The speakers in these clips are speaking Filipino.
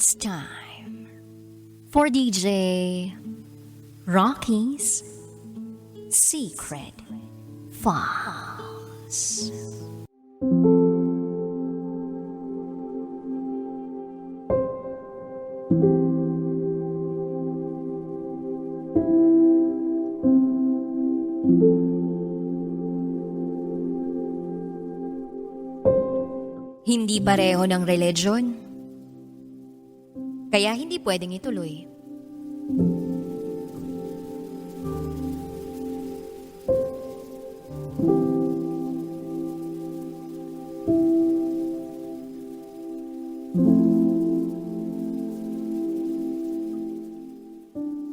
It's time for DJ Rocky's Secret Files. Hindi pareho ng religion. Pwedeng ituloy.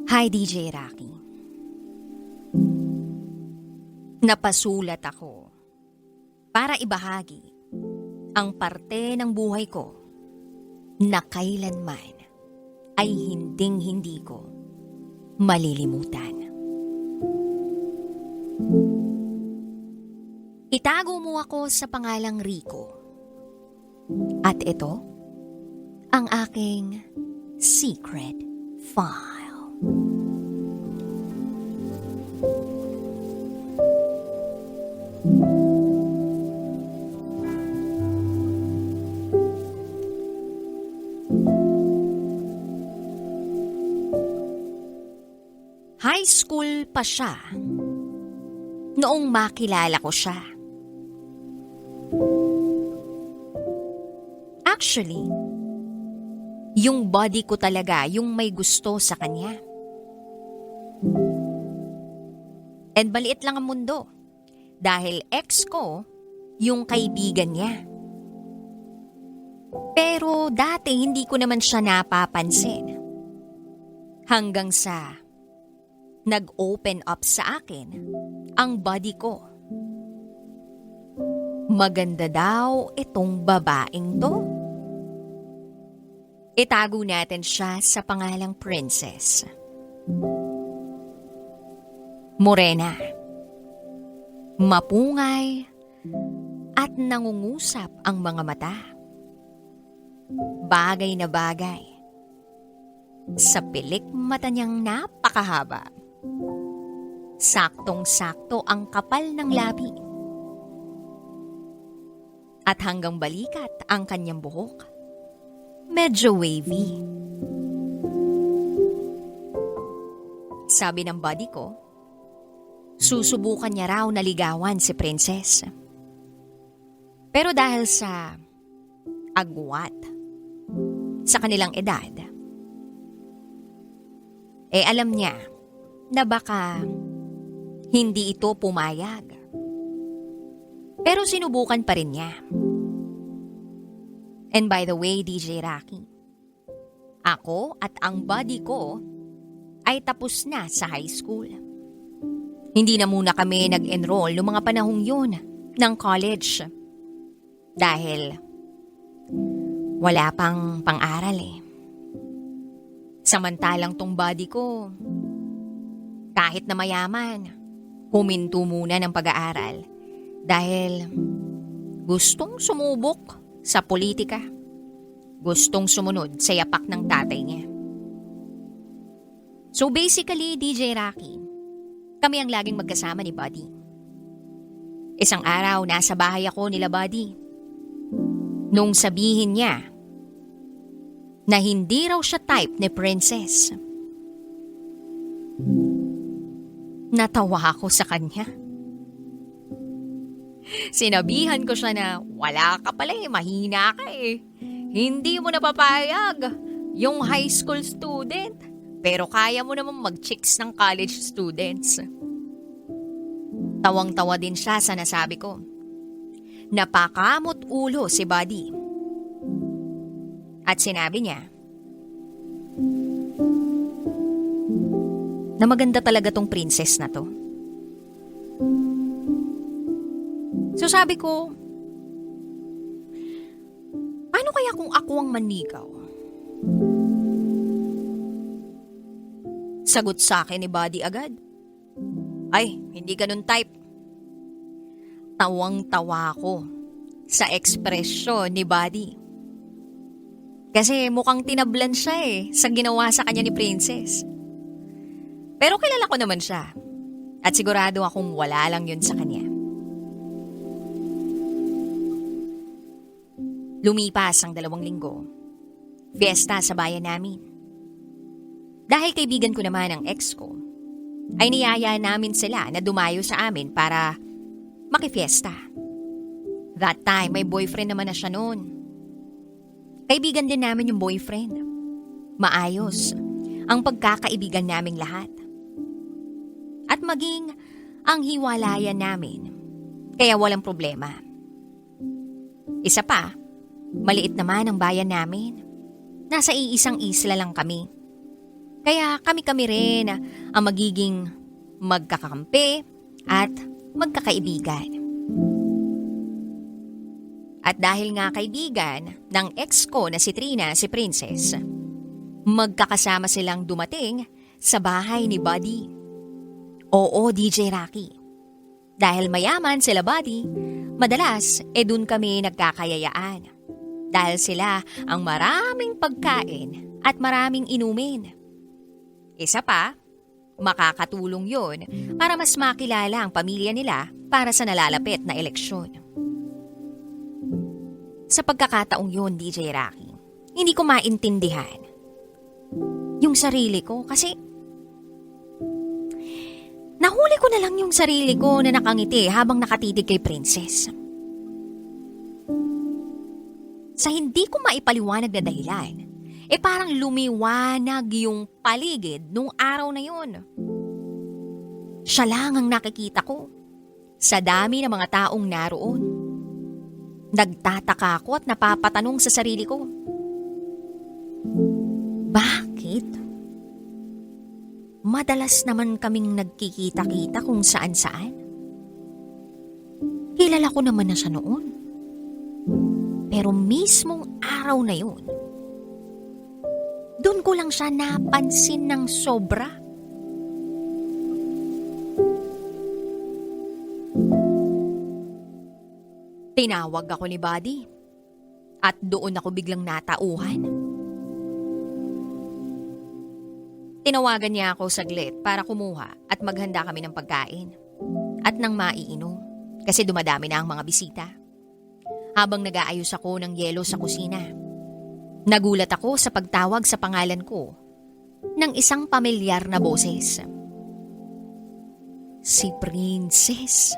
Hi DJ Rocky. Napasulat ako para ibahagi ang parte ng buhay ko na kailanman ay hinding-hindi ko malilimutan. Itago mo ako sa pangalang Rico. At ito, ang aking secret file. High school pa siya. Noong makilala ko siya. Actually, yung body ko talaga yung may gusto sa kanya. And maliit lang ang mundo. Dahil ex ko, yung kaibigan niya. Pero dati hindi ko naman siya napapansin. Hanggang sa nag-open up sa akin ang body ko. Maganda daw itong babaeng to. Itago natin siya sa pangalang Princess. Morena. Mapungay at nangungusap ang mga mata. Bagay na bagay. Sa pilik mata niyang napakahaba. Saktong-sakto ang kapal ng labi. At hanggang balikat ang kanyang buhok. Medyo wavy. Sabi ng body ko, susubukan niya raw na ligawan si Princess. Pero dahil sa agwat sa kanilang edad, eh alam niya na baka hindi ito pumayag. Pero sinubukan pa rin niya. And by the way, DJ Rocky, ako at ang buddy ko ay tapos na sa high school. Hindi na muna kami nag-enroll noong mga panahong yun ng college. Dahil wala pang pang-aral eh. Samantalang tong body ko, kahit na mayaman, huminto muna ng pag-aaral dahil gustong sumubok sa politika. Gustong sumunod sa yapak ng tatay niya. So basically, DJ Rocky, kami ang laging magkasama ni Buddy. Isang araw, nasa bahay ako nila Buddy. Nung sabihin niya na hindi raw siya type ni Princess. Natawa ako sa kanya. Sinabihan ko siya na wala ka pala eh, mahina ka eh. Hindi mo napapayag yung high school student. Pero kaya mo naman mag-chicks ng college students. Tawang-tawa din siya sa nasabi ko. Napakamot ulo si Buddy. At sinabi niya, na maganda talaga tong princess na to. So sabi ko, paano kaya kung ako ang manigaw? Sagot sa akin ni Buddy agad. Ay, hindi ganun type. Tawang-tawa ko sa ekspresyon ni Buddy. Kasi mukhang tinablan siya eh sa ginawa sa kanya ni Princess. Pero kilala ko naman siya. At sigurado akong wala lang yun sa kanya. Lumipas ang dalawang linggo. Fiesta sa bayan namin. Dahil kaibigan ko naman ang ex ko, ay niyaya namin sila na dumayo sa amin para makifiesta. That time, may boyfriend naman na siya noon. Kaibigan din namin yung boyfriend. Maayos ang pagkakaibigan naming lahat. At maging ang hiwalayan namin. Kaya walang problema. Isa pa, maliit naman ang bayan namin. Nasa iisang isla lang kami. Kaya kami-kami rin ang magiging magkakampi at magkakaibigan. At dahil nga kaibigan ng ex ko na si Trina, si Princess, magkakasama silang dumating sa bahay ni Buddy. Oo, DJ Rocky. Dahil mayaman sila Buddy, madalas e dun kami nagkakayayaan. Dahil sila ang maraming pagkain at maraming inumin. Isa pa, makakatulong yon para mas makilala ang pamilya nila para sa nalalapit na eleksyon. Sa pagkakataong yun, DJ Rocky, hindi ko maintindihan yung sarili ko kasi nahuli ko na lang yung sarili ko na nakangiti habang nakatitig kay Princess. Sa hindi ko maipaliwanag na dahilan, eh parang lumiwanag yung paligid nung araw na yun. Siya lang ang nakikita ko sa dami ng mga taong naroon. Nagtataka ako at napapatanong sa sarili ko. Bakit? Madalas naman kaming nagkikita-kita kung saan-saan. Kilala ko naman na siya noon. Pero mismong araw na yun, doon ko lang siya napansin ng sobra. Tinawag ako ni Buddy at doon ako biglang natauhan. Tinawagan niya ako saglit para kumuha at maghanda kami ng pagkain at ng maiinom kasi dumadami na ang mga bisita. Habang nag-aayos ako ng yelo sa kusina, nagulat ako sa pagtawag sa pangalan ko ng isang pamilyar na boses. Si Princess.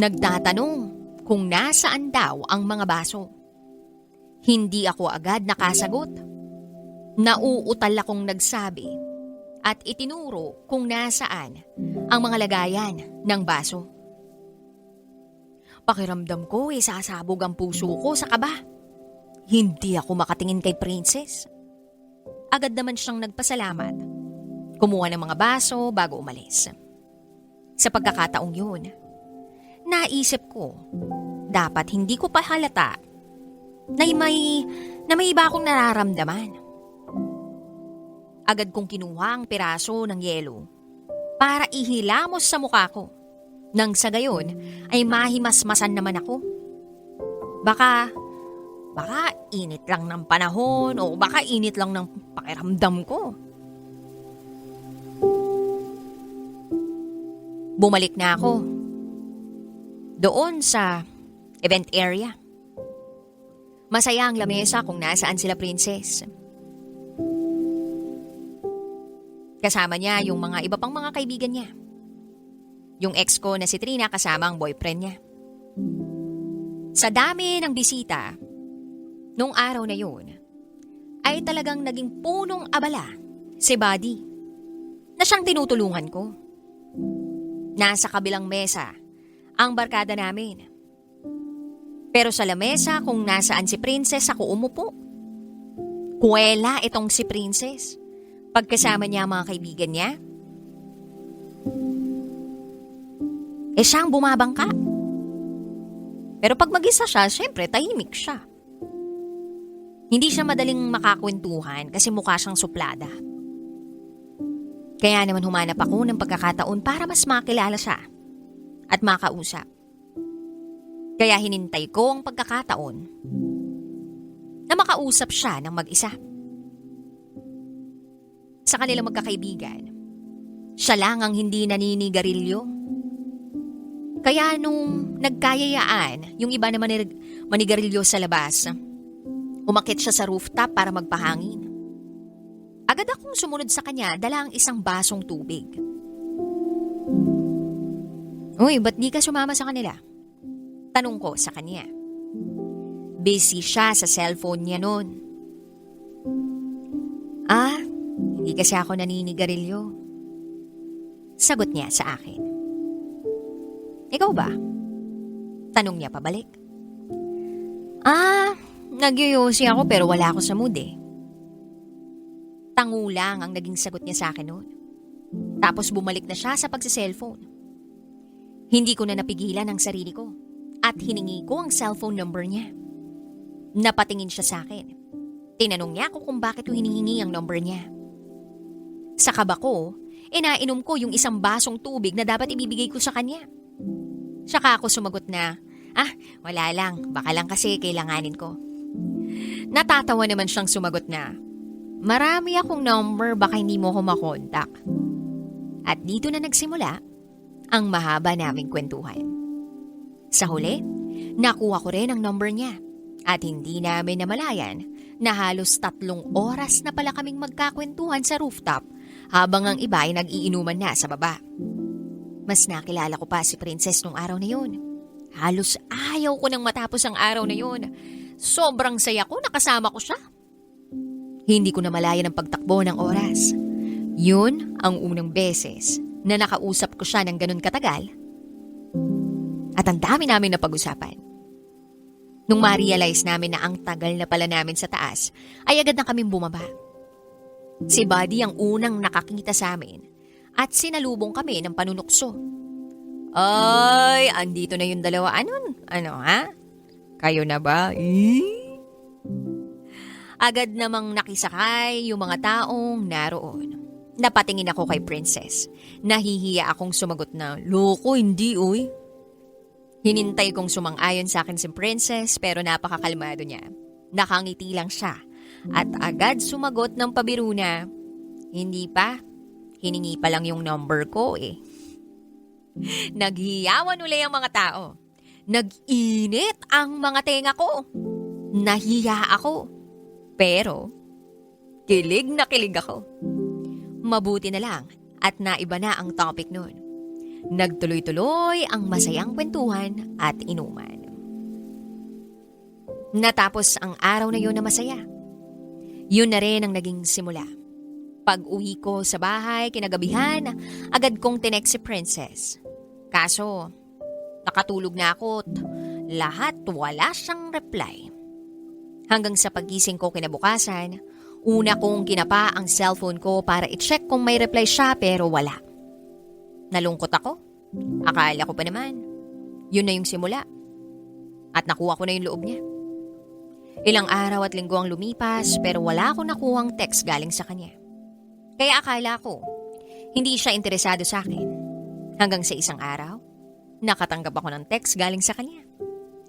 Nagtatanong kung nasaan daw ang mga baso. Hindi ako agad nakasagot. Nauutal akong nagsabi at itinuro kung nasaan ang mga lagayan ng baso. Pakiramdam ko eh sasabog ang puso ko sa kaba. Hindi ako makatingin kay Princess. Agad naman siyang nagpasalamat. Kumuha ng mga baso bago umalis. Sa pagkakataong yun, naisip ko, dapat hindi ko pa halata na may, na may iba akong nararamdaman. Agad kong kinuha ang piraso ng yelo para ihilamos sa mukha ko. Nang sa gayon ay mahimasmasan naman ako. Baka, baka init lang ng panahon o baka init lang ng pakiramdam ko. Bumalik na ako. Doon sa event area. Masaya ang lamesa kung nasaan sila princess. Kasama niya yung mga iba pang mga kaibigan niya. Yung ex ko na si Trina kasama ang boyfriend niya. Sa dami ng bisita, nung araw na yun, ay talagang naging punong abala si Buddy na siyang tinutulungan ko. Nasa kabilang mesa ang barkada namin. Pero sa lamesa kung nasaan si Princess ako umupo. Kuwela itong si Princess. Pagkasama niya ang mga kaibigan niya. Eh siyang bumabangka. Pero pag mag-isa siya, syempre tahimik siya. Hindi siya madaling makakwentuhan kasi mukha siyang suplada. Kaya naman humanap ako ng pagkakataon para mas makilala siya at makausap. Kaya hinintay ko ang pagkakataon. na makausap siya ng mag-isa. Sa kanilang magkakaibigan, siya lang ang hindi naninigarilyo. Kaya nung nagkayayaan, yung iba na manig- manigarilyo sa labas, umakit siya sa rooftop para magpahangin. Agad akong sumunod sa kanya dala ang isang basong tubig. Uy, ba't di ka sumama sa kanila? Tanong ko sa kanya. Busy siya sa cellphone niya noon. Ah, hindi kasi ako naninigarilyo. Sagot niya sa akin. Ikaw ba? Tanong niya pabalik. Ah, nagyoyosi ako pero wala ako sa mood eh. Tango lang ang naging sagot niya sa akin noon. Tapos bumalik na siya sa pagsiselfone. Hindi ko na napigilan ang sarili ko at hiningi ko ang cellphone number niya. Napatingin siya sa akin. Tinanong niya ako kung bakit ko hinihingi ang number niya. Sa kaba ko, inainom ko yung isang basong tubig na dapat ibibigay ko sa kanya. Saka ako sumagot na, ah, wala lang, baka lang kasi kailanganin ko. Natatawa naman siyang sumagot na, marami akong number baka hindi mo ko makontak. At dito na nagsimula ang mahaba naming kwentuhan. Sa huli, nakuha ko rin ang number niya at hindi namin namalayan na halos tatlong oras na pala kaming magkakwentuhan sa rooftop habang ang iba ay nag-iinuman na sa baba. Mas nakilala ko pa si Princess nung araw na yun. Halos ayaw ko nang matapos ang araw na yun. Sobrang saya ko nakasama ko siya. Hindi ko na malaya ng pagtakbo ng oras. Yun ang unang beses na nakausap ko siya ng ganun katagal. At ang dami namin na pag-usapan. Nung ma-realize namin na ang tagal na pala namin sa taas, ay agad na kaming bumaba. Si Buddy ang unang nakakita sa amin at sinalubong kami ng panunukso. Ay, andito na yung dalawa. Anon? Ano ha? Kayo na ba? Eh? Agad namang nakisakay yung mga taong naroon. Napatingin ako kay Princess. Nahihiya akong sumagot na, Loko, hindi uy. Hinintay kong sumang-ayon sa akin si Princess pero napakakalmado niya. Nakangiti lang siya at agad sumagot ng pabiru na, Hindi pa, hiningi pa lang yung number ko eh. Naghiyawan uli ang mga tao. Nag-init ang mga tenga ko. Nahiya ako. Pero, kilig na kilig ako. Mabuti na lang at naiba na ang topic noon. Nagtuloy-tuloy ang masayang kwentuhan at inuman. Natapos ang araw na yun na masaya. Yun na rin ang naging simula. Pag uwi ko sa bahay kinagabihan, agad kong tinek si Princess. Kaso, nakatulog na ako at lahat wala siyang reply. Hanggang sa pagising ko kinabukasan, una kong kinapa ang cellphone ko para i-check kung may reply siya pero wala. Nalungkot ako. Akala ko pa naman. Yun na yung simula. At nakuha ko na yung loob niya. Ilang araw at linggo ang lumipas pero wala akong nakuhang text galing sa kanya. Kaya akala ko, hindi siya interesado sa akin. Hanggang sa isang araw, nakatanggap ako ng text galing sa kanya.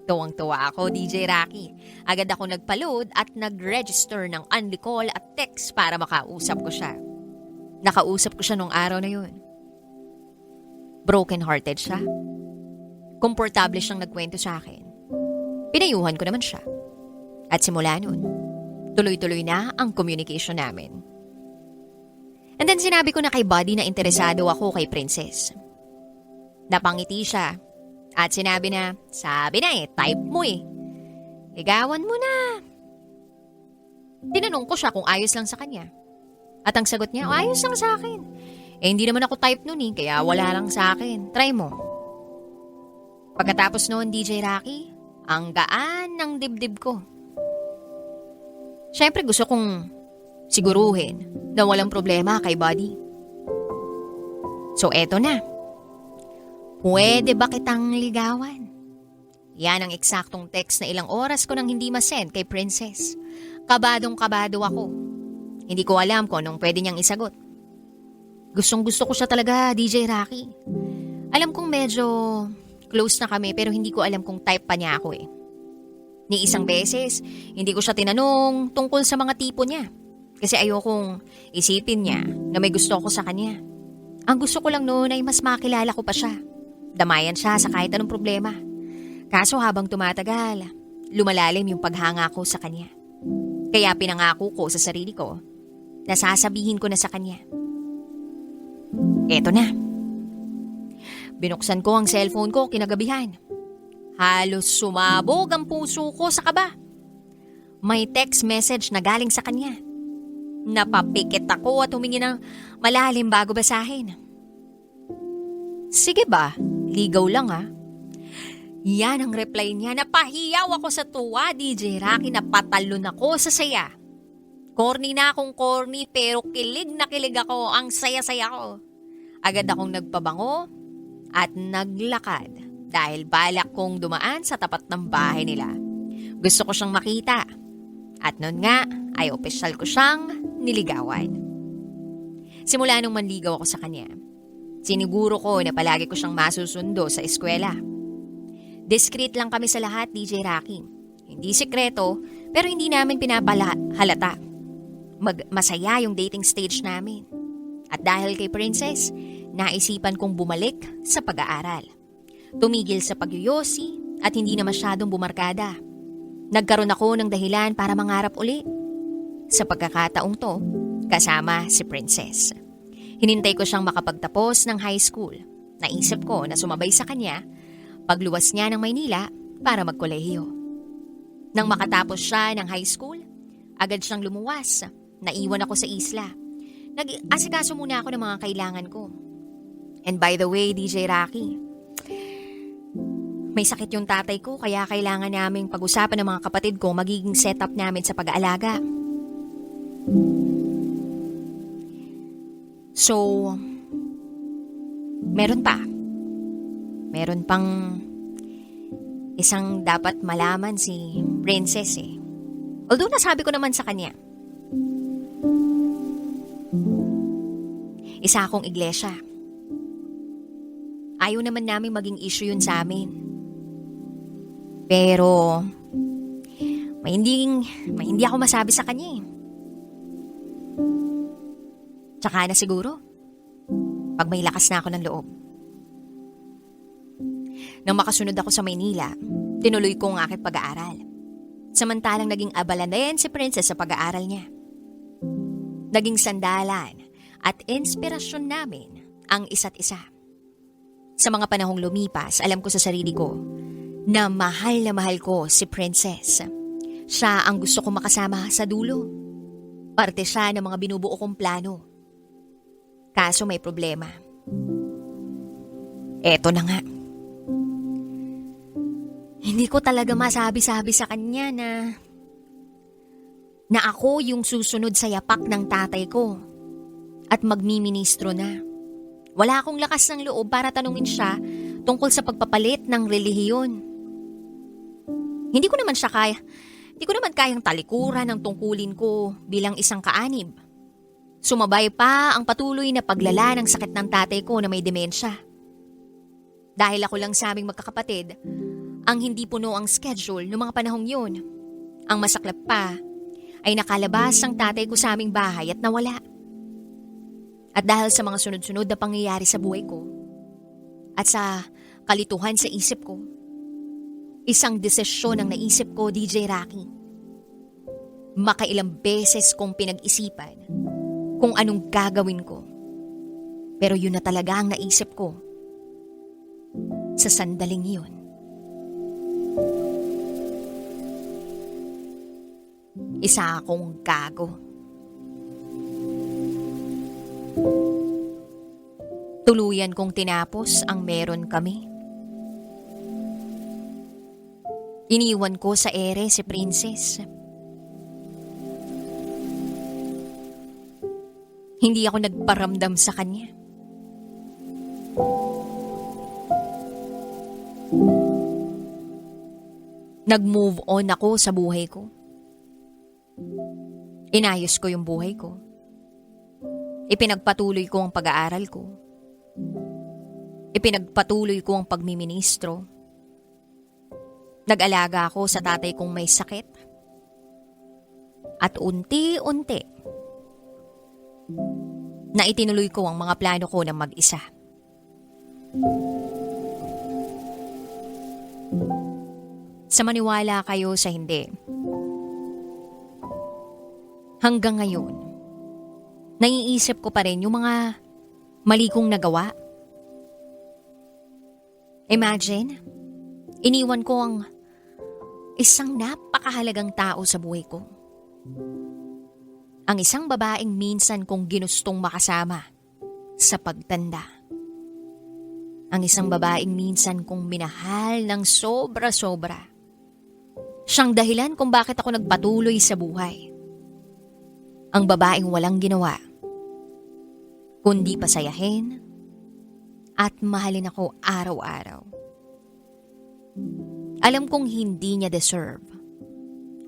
Tuwang-tuwa ako, DJ Rocky. Agad ako nagpa-load at nag-register ng unli call at text para makausap ko siya. Nakausap ko siya nung araw na yun. Broken-hearted siya. Komportable siyang nagkwento sa akin. Pinayuhan ko naman siya. At simula nun, tuloy-tuloy na ang communication namin. And then sinabi ko na kay Buddy na interesado ako kay Princess. Napangiti siya at sinabi na, sabi na eh, type mo eh. Ligawan mo na. Tinanong ko siya kung ayos lang sa kanya. At ang sagot niya, ayos lang sa akin. Eh hindi naman ako type nun eh, kaya wala lang sa akin. Try mo. Pagkatapos noon, DJ Rocky, ang gaan ng dibdib ko. Siyempre gusto kong siguruhin na walang problema kay Buddy. So eto na. Pwede ba kitang ligawan? Yan ang eksaktong text na ilang oras ko nang hindi masend kay Princess. Kabadong kabado ako. Hindi ko alam kung anong pwede niyang isagot. Gustong gusto ko siya talaga, DJ Rocky. Alam kong medyo close na kami pero hindi ko alam kung type pa niya ako eh. Ni isang beses, hindi ko siya tinanong tungkol sa mga tipo niya. Kasi ayokong isipin niya na may gusto ko sa kanya. Ang gusto ko lang noon ay mas makilala ko pa siya. Damayan siya sa kahit anong problema. Kaso habang tumatagal, lumalalim yung paghanga ko sa kanya. Kaya pinangako ko sa sarili ko na sasabihin ko na sa kanya. Eto na. Binuksan ko ang cellphone ko kinagabihan. Halos sumabog ang puso ko sa kaba. May text message na galing sa kanya. Napapikit ako at humingi ng malalim bago basahin. Sige ba? Ligaw lang ha. Yan ang reply niya. Napahiyaw ako sa tuwa, DJ Rocky. Napatalon ako sa saya. Corny na akong corny pero kilig na kilig ako. Ang saya-saya ko. Agad akong nagpabango at naglakad dahil balak kong dumaan sa tapat ng bahay nila. Gusto ko siyang makita. At noon nga ay opisyal ko siyang niligawan. Simula nung manligaw ako sa kanya, siniguro ko na palagi ko siyang masusundo sa eskwela. Discreet lang kami sa lahat, DJ Rocky. Hindi sekreto, pero hindi namin pinapahalata. Mag masaya yung dating stage namin. At dahil kay Princess, naisipan kong bumalik sa pag-aaral. Tumigil sa pagyoyosi at hindi na masyadong bumarkada. Nagkaroon ako ng dahilan para mangarap uli. Sa pagkakataong to, kasama si Princess. Hinintay ko siyang makapagtapos ng high school. Naisip ko na sumabay sa kanya pagluwas niya ng Maynila para magkolehiyo. Nang makatapos siya ng high school, agad siyang lumuwas. Naiwan ako sa isla. Nag-asikaso muna ako ng mga kailangan ko. And by the way, DJ Rocky, may sakit yung tatay ko kaya kailangan naming pag-usapan ng mga kapatid ko magiging setup namin sa pag-aalaga. So, meron pa. Meron pang isang dapat malaman si Princess eh. Although nasabi ko naman sa kanya. Isa akong iglesia. Ayaw naman namin maging issue yun sa amin. Pero, may hindi, may hindi ako masabi sa kanya eh. Tsaka na siguro, pag may lakas na ako ng loob. Nang makasunod ako sa Maynila, tinuloy ko ang aking pag-aaral. Samantalang naging abala na yan si Princess sa pag-aaral niya. Naging sandalan at inspirasyon namin ang isa't isa. Sa mga panahong lumipas, alam ko sa sarili ko na mahal na mahal ko si Princess. Siya ang gusto kong makasama sa dulo. Parte siya ng mga binubuo kong plano. Kaso may problema. Eto na nga. Hindi ko talaga masabi-sabi sa kanya na na ako yung susunod sa yapak ng tatay ko at magmiministro na. Wala akong lakas ng loob para tanungin siya tungkol sa pagpapalit ng relihiyon. Hindi ko naman siya kaya, hindi ko naman kayang talikuran ang tungkulin ko bilang isang kaanib. Sumabay pa ang patuloy na paglala ng sakit ng tatay ko na may demensya. Dahil ako lang sa aming magkakapatid, ang hindi puno ang schedule noong mga panahong yun. Ang masaklap pa ay nakalabas ang tatay ko sa aming bahay at nawala. At dahil sa mga sunod-sunod na pangyayari sa buhay ko at sa kalituhan sa isip ko, isang desisyon ang naisip ko, DJ Rocky. Makailang beses kong pinag-isipan kung anong gagawin ko. Pero yun na talaga ang naisip ko sa sandaling yun. Isa akong gago. Tuluyan kong tinapos ang meron kami. Iniwan ko sa ere si Princess. Hindi ako nagparamdam sa kanya. Nag-move on ako sa buhay ko. Inayos ko yung buhay ko. Ipinagpatuloy ko ang pag-aaral ko. Ipinagpatuloy ko ang pagmiministro. Nag-alaga ako sa tatay kong may sakit. At unti-unti, na itinuloy ko ang mga plano ko ng mag-isa. Sa maniwala kayo sa hindi. Hanggang ngayon, naiisip ko pa rin yung mga mali kong nagawa. Imagine, iniwan ko ang isang napakahalagang tao sa buhay ko. Ang isang babaeng minsan kong ginustong makasama sa pagtanda. Ang isang babaeng minsan kong minahal ng sobra-sobra. Siyang dahilan kung bakit ako nagpatuloy sa buhay. Ang babaeng walang ginawa, kundi pasayahin at mahalin ako araw-araw. Alam kong hindi niya deserve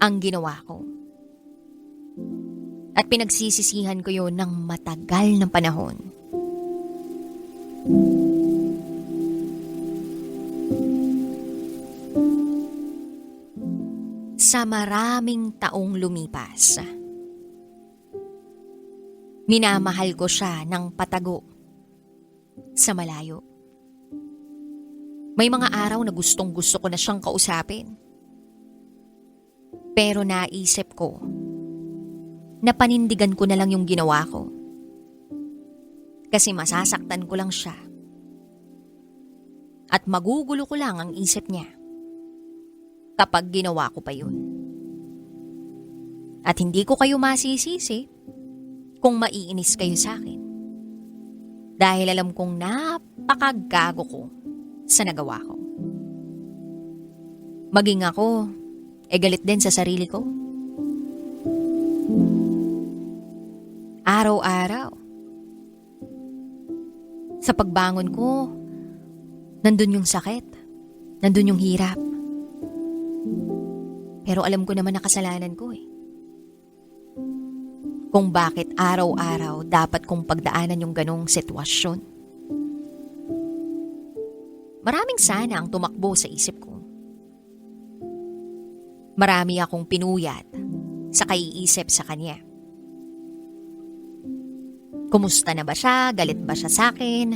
ang ginawa ko. At pinagsisisihan ko yun ng matagal ng panahon. Sa maraming taong lumipas, minamahal ko siya ng patago sa malayo. May mga araw na gustong gusto ko na siyang kausapin. Pero naisip ko na panindigan ko na lang yung ginawa ko. Kasi masasaktan ko lang siya. At magugulo ko lang ang isip niya kapag ginawa ko pa yun. At hindi ko kayo masisisi kung maiinis kayo sa akin. Dahil alam kong napakagago ko sa nagawa ko. Maging ako, e galit din sa sarili ko. Araw-araw. Sa pagbangon ko, nandun yung sakit. Nandun yung hirap. Pero alam ko naman na kasalanan ko eh. Kung bakit araw-araw dapat kong pagdaanan yung ganong sitwasyon. Maraming sana ang tumakbo sa isip ko. Marami akong pinuyat sa kaiisip sa kanya. Kumusta na ba siya? Galit ba siya sa akin?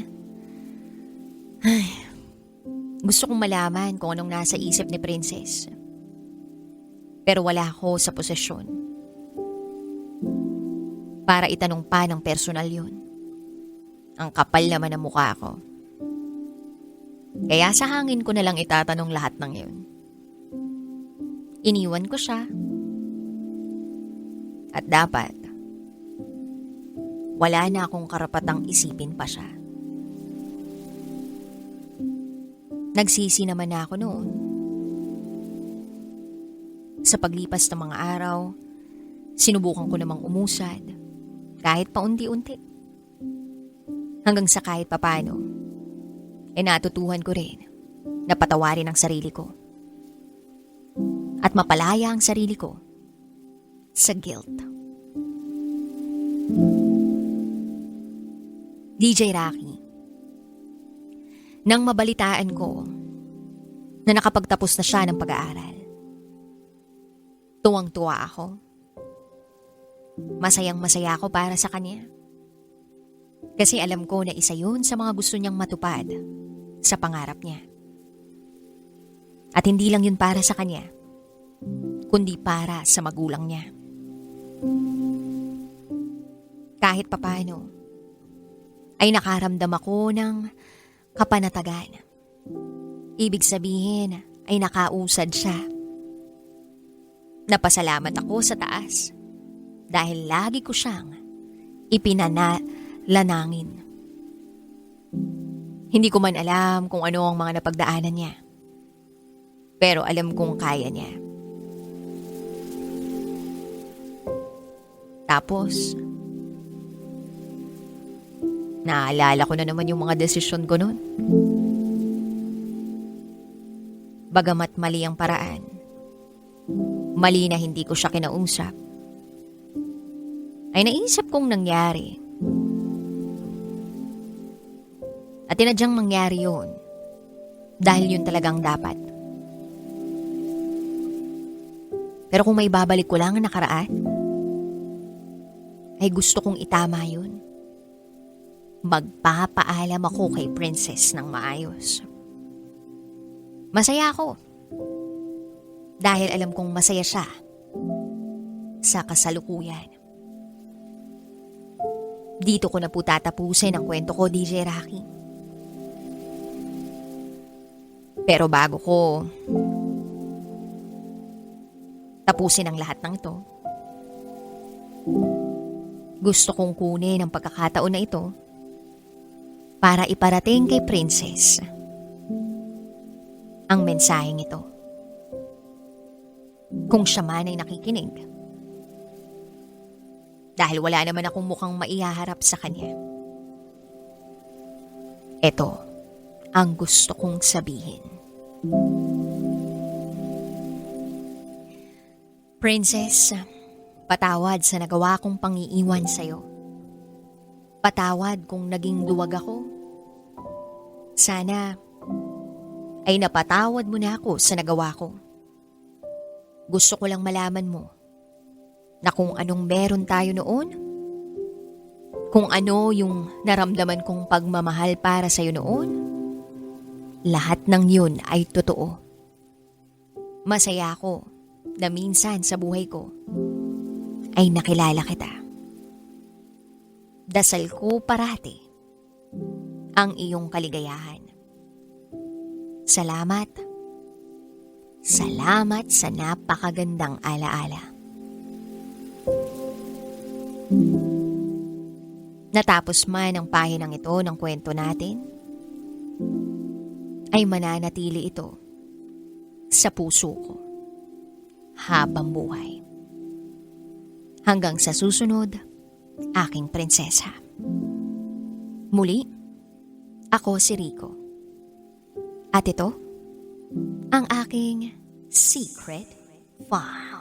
Ay, gusto kong malaman kung anong nasa isip ni Princess. Pero wala ako sa posesyon. Para itanong pa ng personal yun. Ang kapal naman ng mukha ko. Kaya sa hangin ko na lang itatanong lahat ng yun. Iniwan ko siya. At dapat, wala na akong karapatang isipin pa siya. Nagsisi naman na ako noon. Sa paglipas ng mga araw, sinubukan ko namang umusad, kahit paunti-unti. Hanggang sa kahit papano, e natutuhan ko rin na patawarin ang sarili ko. At mapalaya ang sarili ko sa guilt. DJ Rocky, nang mabalitaan ko na nakapagtapos na siya ng pag-aaral, tuwang-tuwa ako. Masayang masaya ako para sa kanya. Kasi alam ko na isa yun sa mga gusto niyang matupad sa pangarap niya. At hindi lang yun para sa kanya, kundi para sa magulang niya. Kahit papano, ay nakaramdam ako ng kapanatagan. Ibig sabihin ay nakausad siya. Napasalamat ako sa taas dahil lagi ko siyang ipinalanangin. Hindi ko man alam kung ano ang mga napagdaanan niya. Pero alam kong kaya niya. Tapos, naalala ko na naman yung mga desisyon ko noon. Bagamat mali ang paraan, mali na hindi ko siya kinausap, ay naisip kong nangyari. At tinadyang mangyari yun dahil yun talagang dapat. Pero kung may babalik ko lang ang nakaraan, ay gusto kong itama yun. Magpapaalam ako kay Princess ng maayos. Masaya ako. Dahil alam kong masaya siya sa kasalukuyan. Dito ko na po tatapusin ang kwento ko, DJ Rocky. Pero bago ko tapusin ang lahat ng ito, gusto kong kunin ang pagkakataon na ito para iparating kay Princess ang mensaheng ito. Kung siya man ay nakikinig. Dahil wala naman akong mukhang maihaharap sa kanya. Ito ang gusto kong sabihin. Princess, patawad sa nagawa kong pangiiwan sa'yo. Patawad kung naging duwag ako. Sana ay napatawad mo na ako sa nagawa ko. Gusto ko lang malaman mo na kung anong meron tayo noon, kung ano yung naramdaman kong pagmamahal para sa'yo noon, lahat ng yun ay totoo. Masaya ako na minsan sa buhay ko ay nakilala kita. Dasal ko parati ang iyong kaligayahan. Salamat. Salamat sa napakagandang alaala. Natapos man ang pahinang ito ng kwento natin, ay mananatili ito sa puso ko habang buhay. Hanggang sa susunod, aking prinsesa. Muli, ako si Rico. At ito, ang aking secret farm.